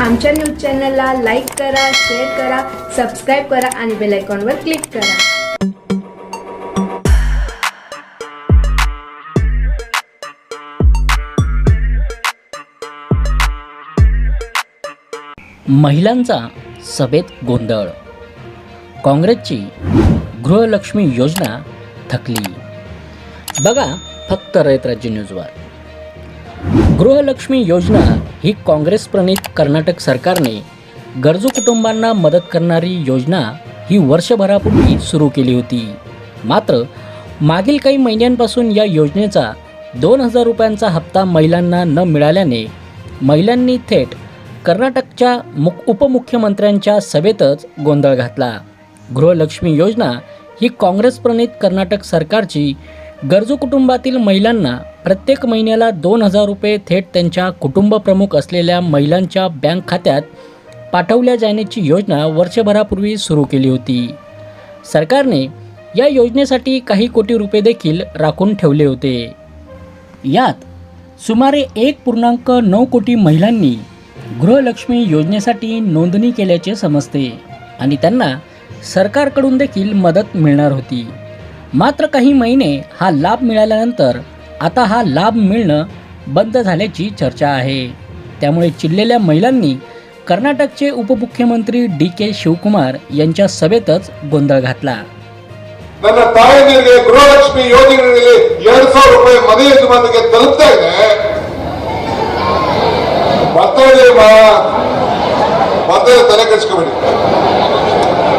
आमच्या न्यूज चॅनलला लाईक करा शेअर करा सबस्क्राईब करा आणि बेल आयकॉनवर क्लिक करा. महिलांचा सभेत गोंधळ. काँग्रेसची गृहलक्ष्मी योजना थकली. बघा फक्त रयत राज्य न्यूजवर. गृहलक्ष्मी योजना ही काँग्रेस प्रणित कर्नाटक सरकारने गरजू कुटुंबांना मदत करणारी योजना ही वर्षभरापूर्वी सुरू केली होती. मात्र मागील काही महिन्यांपासून या योजनेचा दोन हजार रुपयांचा हप्ता महिलांना न मिळाल्याने महिलांनी थेट कर्नाटकच्या मुख उपमुख्यमंत्र्यांच्या सभेतच गोंधळ घातला. गृहलक्ष्मी योजना ही काँग्रेस प्रणित कर्नाटक सरकारची गरजू कुटुंबातील महिलांना प्रत्येक महिन्याला दोन हजार रुपये थेट त्यांच्या कुटुंबप्रमुख असलेल्या महिलांच्या बँक खात्यात पाठवल्या जाण्याची योजना वर्षभरापूर्वी सुरू केली होती. सरकारने या योजनेसाठी काही कोटी रुपये देखील राखून ठेवले होते. यात सुमारे एक पूर्णांक नऊ कोटी महिलांनी गृहलक्ष्मी योजनेसाठी नोंदणी केल्याचे समजते आणि त्यांना सरकारकडून देखील मदत मिळणार होती. मात्र काही महिने हा लाभ मिळाल्यानंतर आता हा लाभ मिळणं बंद झाल्याची चर्चा आहे त्यामुळे चिडलेल्या महिलांनी कर्नाटकचे उपमुख्यमंत्री डी के शिवकुमार यांच्या सभेतच गोंधळ घातला ನನ್ನ ತಾಯಂದಿರಿಗೆ ಗೃಹಲಕ್ಷ್ಮಿ ಯೋಜನೆಯಲ್ಲಿ ಎರಡ್ ಸಾವಿರ ರೂಪಾಯಿ ಮನೆ ಯಜಮಾನಿಗೆ ತಲುಪ್ತಾ ಇದೆ ಬರ್ತದೆ ಮಾ ಬರ್ತದೆ ತಲೆ ಕೆಡ್ಸ್ಕೊಬೇಡಿ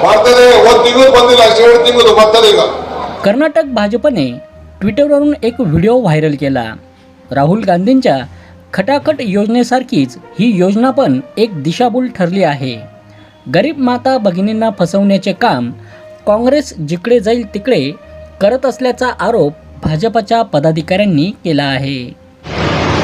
ಬರ್ತದೆ ಒಂದ್ ತಿಂಗಳು ಬಂದಿಲ್ಲ ಅಷ್ಟೇ ಎರಡು ತಿಂಗಳು ಬರ್ತದೆ ಈಗ कर्नाटक भाजपने ट्विटरवरून एक व्हिडिओ व्हायरल केला. राहुल गांधींच्या खटाखट योजनेसारखीच ही योजना पण एक दिशाभूल ठरली आहे. गरीब माता भगिनींना फसवण्याचे काम काँग्रेस जिकडे जाईल तिकडे करत असल्याचा आरोप भाजपच्या पदाधिकाऱ्यांनी केला आहे.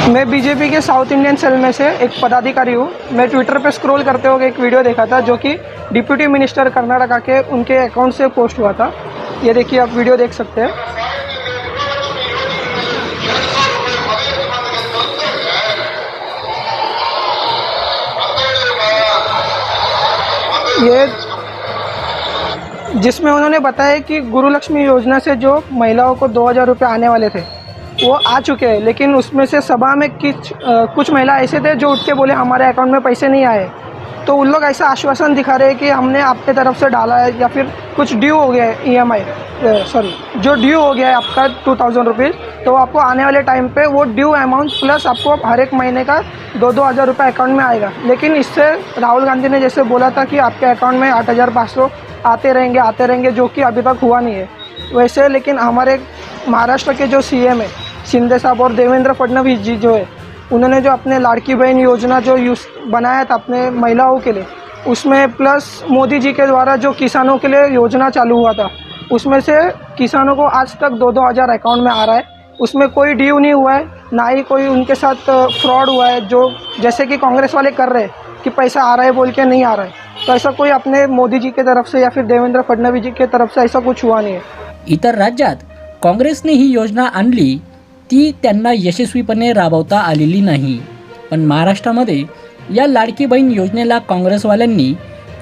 मैं बीजेपी के साउथ इंडियन सेल में से एक पदाधिकारी हूँ। मैं ट्विटर पे स्क्रॉल करते हुए एक वीडियो देखा था जो कि डिप्यूटी मिनिस्टर कर्नाटका के उनके अकाउंट से पोस्ट हुआ था। ये देखिए आप वीडियो देख सकते हैं। ये जिसमें उन्होंने बताया कि गुरुलक्ष्मी योजना से जो महिलाओं को दो हज़ार रुपये आने वाले थे वो आ चुके हैं। लेकिन उसमें से सभा में कुछ अ, कुछ महिला ऐसे थे जो उठ के बोले हमारे अकाउंट में पैसे नहीं आए। तो उन लोग ऐसा आश्वासन दिखा रहे हैं कि हमने आपके तरफ़ से डाला है या फिर कुछ ड्यू हो गया है ई एम आई सॉरी जो ड्यू हो गया है आपका टू थाउज़ेंड रुपीज़ तो आपको आने वाले टाइम पे वो ड्यू अमाउंट प्लस आपको हर एक महीने का दो दो हज़ार रुपये अकाउंट में आएगा। लेकिन इससे राहुल गांधी ने जैसे बोला था कि आपके अकाउंट में आठ हज़ार पाँच सौ आते रहेंगे आते रहेंगे, जो कि अभी तक हुआ नहीं है। वैसे लेकिन हमारे महाराष्ट्र के जो सीएम है शिंदे साहब और देवेंद्र फडणवीस जी जो है उन्होंने जो अपने लाड़की बहन योजना जो यूज़ बनाया था अपने महिलाओं के लिए, उसमें प्लस मोदी जी के द्वारा जो किसानों के लिए योजना चालू हुआ था, उसमें से किसानों को आज तक दो दो हज़ार अकाउंट में आ रहा है। उसमें कोई ड्यू नहीं हुआ है, ना ही कोई उनके साथ फ्रॉड हुआ है, जो जैसे कि कांग्रेस वाले कर रहे हैं कि पैसा आ रहा है बोल के नहीं आ रहा है। तो ऐसा कोई अपने मोदी जी की तरफ़ से या फिर देवेंद्र फडणवीस जी की तरफ़ से ऐसा कुछ हुआ नहीं है। इतर राज्यात काँग्रेसने ही योजना आणली ती त्यांना यशस्वीपणे राबवता आलेली नाही. पण महाराष्ट्रामध्ये या लाडकी बहीण योजनेला काँग्रेसवाल्यांनी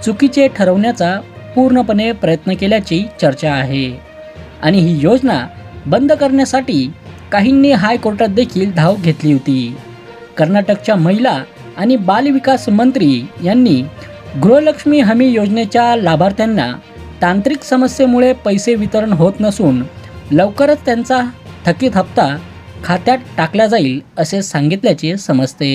चुकीचे ठरवण्याचा पूर्णपणे प्रयत्न केल्याची चर्चा आहे. आणि ही योजना बंद करण्यासाठी काहींनी हायकोर्टात देखील धाव घेतली होती. कर्नाटकच्या महिला आणि बालविकास मंत्री यांनी गृहलक्ष्मी हमी योजनेच्या लाभार्थ्यांना तांत्रिक समस्येमुळे पैसे वितरण होत नसून लवकरच त्यांचा थकीत हप्ता खात्यात टाकला जाईल असे सांगितल्याचे समजते.